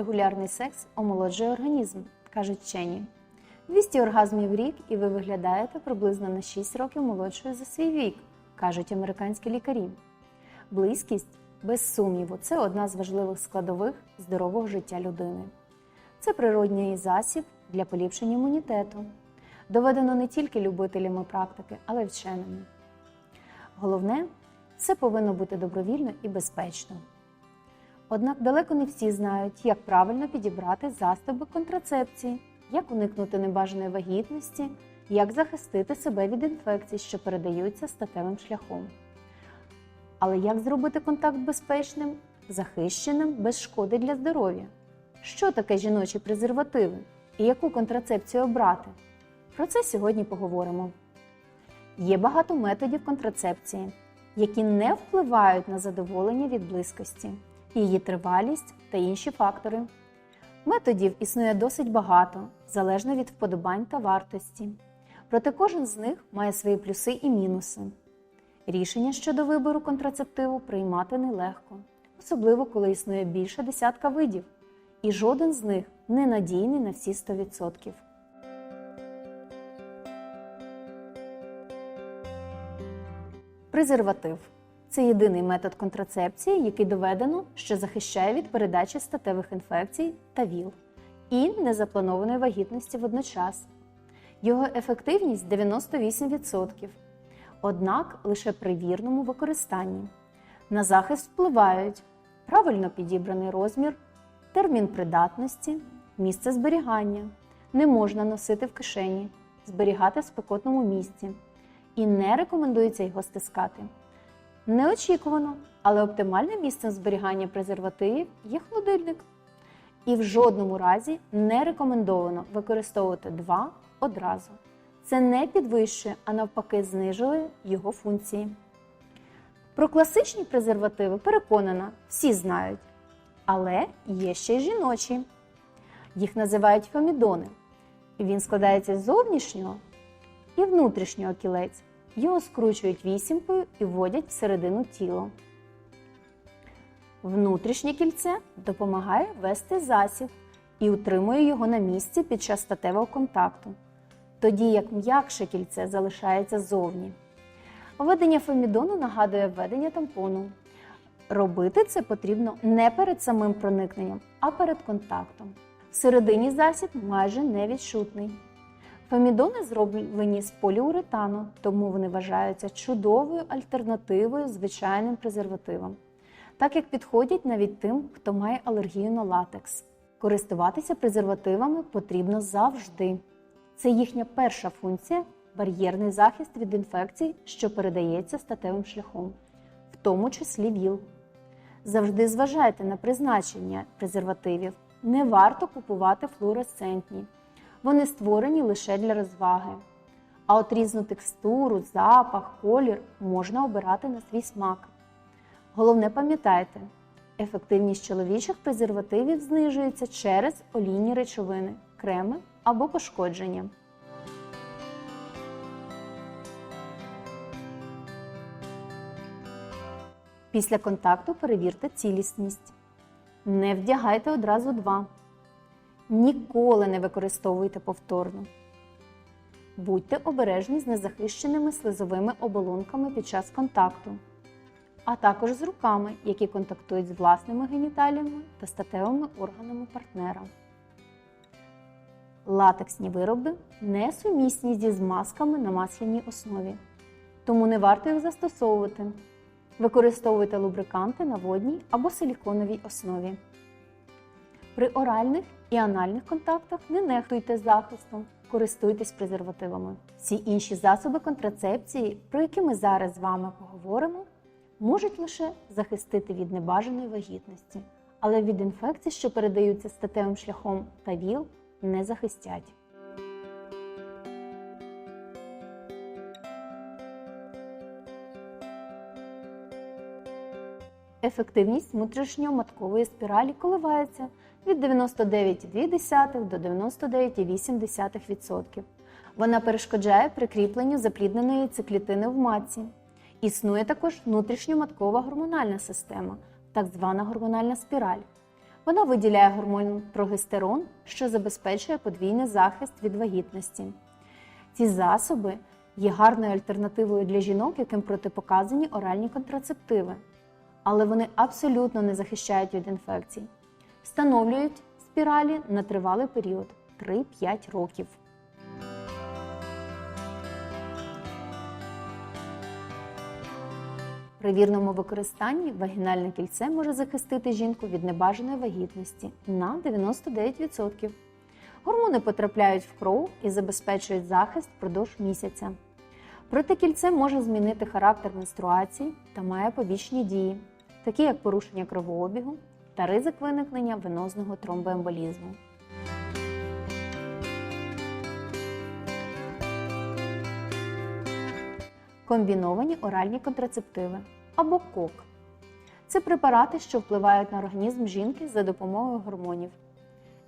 регулярний секс омолоджує організм, кажуть вчені. 200 оргазмів в рік, і ви виглядаєте приблизно на 6 років молодшою за свій вік, кажуть американські лікарі. Близькість, без сумніву, це одна з важливих складових здорового життя людини. Це природній засіб для поліпшення імунітету. Доведено не тільки любителями практики, але й вченими. Головне, все повинно бути добровільно і безпечно. Однак далеко не всі знають, як правильно підібрати засоби контрацепції, як уникнути небажаної вагітності, як захистити себе від інфекцій, що передаються статевим шляхом. Але як зробити контакт безпечним, захищеним, без шкоди для здоров'я? Що таке жіночі презервативи і яку контрацепцію обрати? Про це сьогодні поговоримо. Є багато методів контрацепції, які не впливають на задоволення від близькості, її тривалість та інші фактори. Методів існує досить багато, залежно від вподобань та вартості. Проте кожен з них має свої плюси і мінуси. Рішення щодо вибору контрацептиву приймати нелегко, особливо коли існує більше десятка видів, і жоден з них не надійний на всі 100%. Презерватив це єдиний метод контрацепції, який доведено, що захищає від передачі статевих інфекцій та ВІЛ і незапланованої вагітності водночас. Його ефективність 98%. Однак лише при вірному використанні. На захист впливають правильно підібраний розмір, термін придатності, місце зберігання. Не можна носити в кишені, зберігати в спекотному місці. І не рекомендується його стискати. Неочікувано, але оптимальним місцем зберігання презервативів є холодильник. І в жодному разі не рекомендовано використовувати два одразу. Це не підвищує, а навпаки, знижує його функції. Про класичні презервативи переконана, всі знають. Але є ще й жіночі. Їх називають фемідони. Він складається з зовнішнього і внутрішнього кілець. Його скручують вісімкою і вводять всередину тіла. Внутрішнє кільце допомагає вести засіб і утримує його на місці під час статевого контакту, тоді як м'якше кільце залишається зовні. Введення фемідону нагадує введення тампону. Робити це потрібно не перед самим проникненням, а перед контактом. Всередині засіб майже невідчутний. Фемідони зроблені з поліуретану, тому вони вважаються чудовою альтернативою звичайним презервативам, так як підходять навіть тим, хто має алергію на латекс. Користуватися презервативами потрібно завжди. Це їхня перша функція бар'єрний захист від інфекцій, що передається статевим шляхом, в тому числі ВІЛ. Завжди зважайте на призначення презервативів. Не варто купувати флуоресцентні. Вони створені лише для розваги. А от різну текстуру, запах, колір можна обирати на свій смак. Головне пам'ятайте, ефективність чоловічих презервативів знижується через олійні речовини, креми або пошкодження. Після контакту перевірте цілісність. Не вдягайте одразу два. Ніколи не використовуйте повторно. Будьте обережні з незахищеними слизовими оболонками під час контакту, а також з руками, які контактують з власними геніталіями та статевими органами партнера. Латексні вироби несумісні зі змазками на масляній основі, тому не варто їх застосовувати. Використовуйте лубриканти на водній або силіконовій основі. При оральних і анальних контактах не нехтуйте захистом, користуйтесь презервативами. Всі інші засоби контрацепції, про які ми зараз з вами поговоримо, можуть лише захистити від небажаної вагітності, але від інфекцій, що передаються статевим шляхом та ВІЛ, не захистять. Ефективність внутрішньоматкової спіралі коливається від 99,2 до 99,8%. Вона перешкоджає прикріпленню заплідненої циклітини в матці. Існує також внутрішньоматкова гормональна система, так звана гормональна спіраль. Вона виділяє гормон прогестерон, що забезпечує подвійний захист від вагітності. Ці засоби є гарною альтернативою для жінок, яким протипоказані оральні контрацептиви, але вони абсолютно не захищають від інфекцій. Встановлюють спіралі на тривалий період 3-5 років. При вірному використанні вагінальне кільце може захистити жінку від небажаної вагітності на 99%. Гормони потрапляють в кров і забезпечують захист впродовж місяця. Проте кільце може змінити характер менструації та має побічні дії, такі як порушення кровообігу та ризик виникнення венозного тромбоемболізму. Комбіновані оральні контрацептиви або КОК. Це препарати, що впливають на організм жінки за допомогою гормонів.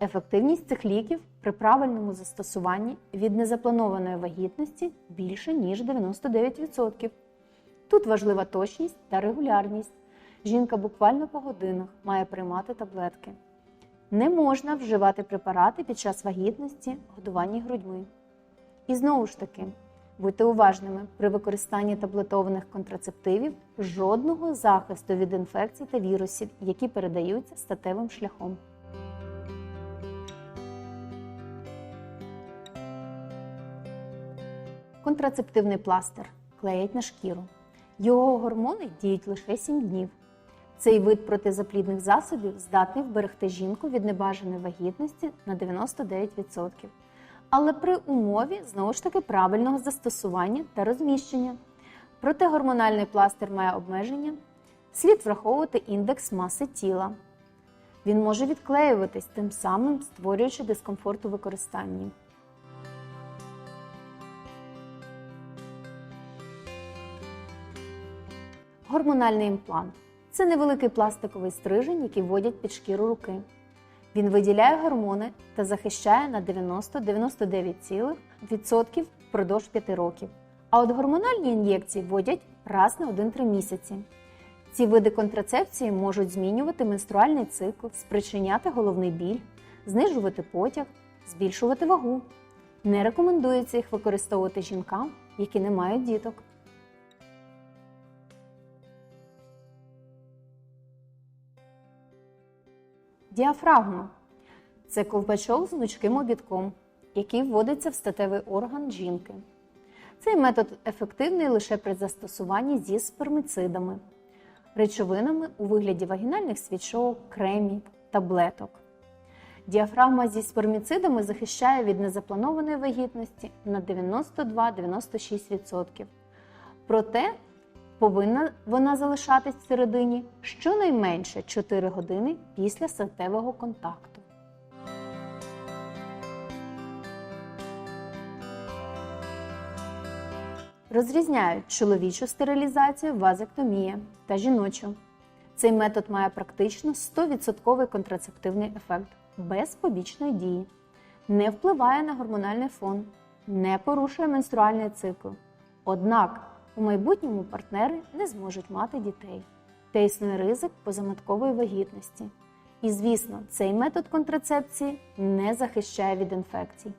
Ефективність цих ліків при правильному застосуванні від незапланованої вагітності більше ніж 99%. Тут важлива точність та регулярність. Жінка буквально по годинах має приймати таблетки. Не можна вживати препарати під час вагітності, годування грудьми. І знову ж таки, будьте уважними при використанні таблетованих контрацептивів жодного захисту від інфекцій та вірусів, які передаються статевим шляхом. Контрацептивний пластир клеять на шкіру. Його гормони діють лише 7 днів. Цей вид протизаплідних засобів здатний вберегти жінку від небажаної вагітності на 99%. Але при умові знову ж таки правильного застосування та розміщення. Проте гормональний пластир має обмеження, слід враховувати індекс маси тіла. Він може відклеюватись, тим самим створюючи дискомфорт у використанні. Гормональний імплант це невеликий пластиковий стрижень, який вводять під шкіру руки. Він виділяє гормони та захищає на 90-99% впродовж 5 років. А от гормональні ін'єкції вводять раз на 1-3 місяці. Ці види контрацепції можуть змінювати менструальний цикл, спричиняти головний біль, знижувати потяг, збільшувати вагу. Не рекомендується їх використовувати жінкам, які не мають діток. Діафрагма це ковпачок з гнучким обідком, який вводиться в статевий орган жінки. Цей метод ефективний лише при застосуванні зі спермицидами, речовинами у вигляді вагінальних свічок, кремів, таблеток. Діафрагма зі сперміцидами захищає від незапланованої вагітності на 92-96%. Проте повинна вона залишатись всередині щонайменше 4 години після статевого контакту. Розрізняють чоловічу стерилізацію, вазектомія та жіночу. Цей метод має практично 100% контрацептивний ефект без побічної дії, не впливає на гормональний фон, не порушує менструальний цикл. Однак у майбутньому партнери не зможуть мати дітей, та існує ризик позаматкової вагітності. І, звісно, цей метод контрацепції не захищає від інфекцій.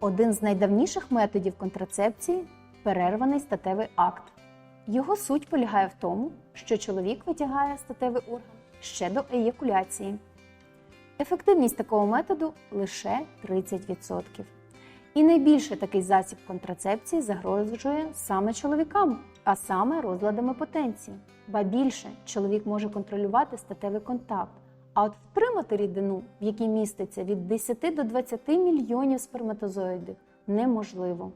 Один з найдавніших методів контрацепції перерваний статевий акт. Його суть полягає в тому, що чоловік витягає статевий орган ще до еякуляції. Ефективність такого методу лише 30%. І найбільше такий засіб контрацепції загрожує саме чоловікам, а саме розладами потенції. Ба більше чоловік може контролювати статевий контакт, а от втримати рідину, в якій міститься від 10 до 20 мільйонів сперматозоїдів, неможливо.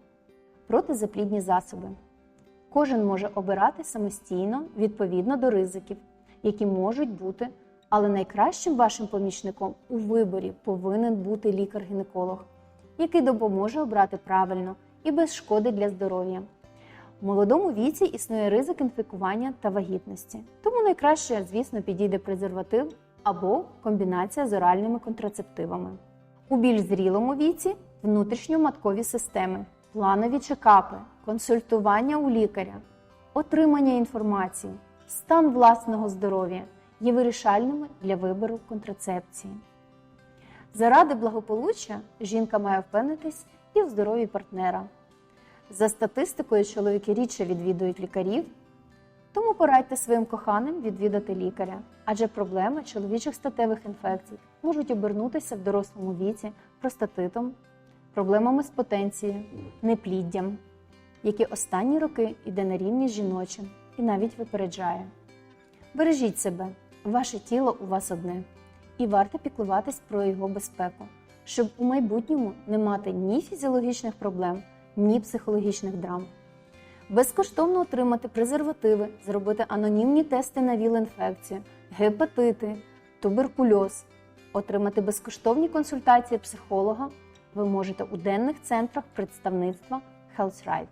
Протизаплідні засоби. Кожен може обирати самостійно відповідно до ризиків, які можуть бути, але найкращим вашим помічником у виборі повинен бути лікар-гінеколог, який допоможе обрати правильно і без шкоди для здоров'я. В молодому віці існує ризик інфікування та вагітності, тому найкраще, звісно, підійде презерватив або комбінація з оральними контрацептивами. У більш зрілому віці внутрішньоматкові системи, планові чекапи, консультування у лікаря, отримання інформації, стан власного здоров'я є вирішальними для вибору контрацепції. Заради благополуччя жінка має впевнитись і в здоров'ї партнера. За статистикою, чоловіки рідше відвідують лікарів, тому порадьте своїм коханим відвідати лікаря, адже проблеми чоловічих статевих інфекцій можуть обернутися в дорослому віці простатитом, проблемами з потенцією, непліддям, які останні роки йде на рівні з жіночим і навіть випереджає. Бережіть себе, ваше тіло у вас одне, і варто піклуватись про його безпеку, щоб у майбутньому не мати ні фізіологічних проблем, ні психологічних драм. Безкоштовно отримати презервативи, зробити анонімні тести на ВІЛ-інфекцію, гепатити, туберкульоз, отримати безкоштовні консультації психолога ви можете у денних центрах представництва HealthRight.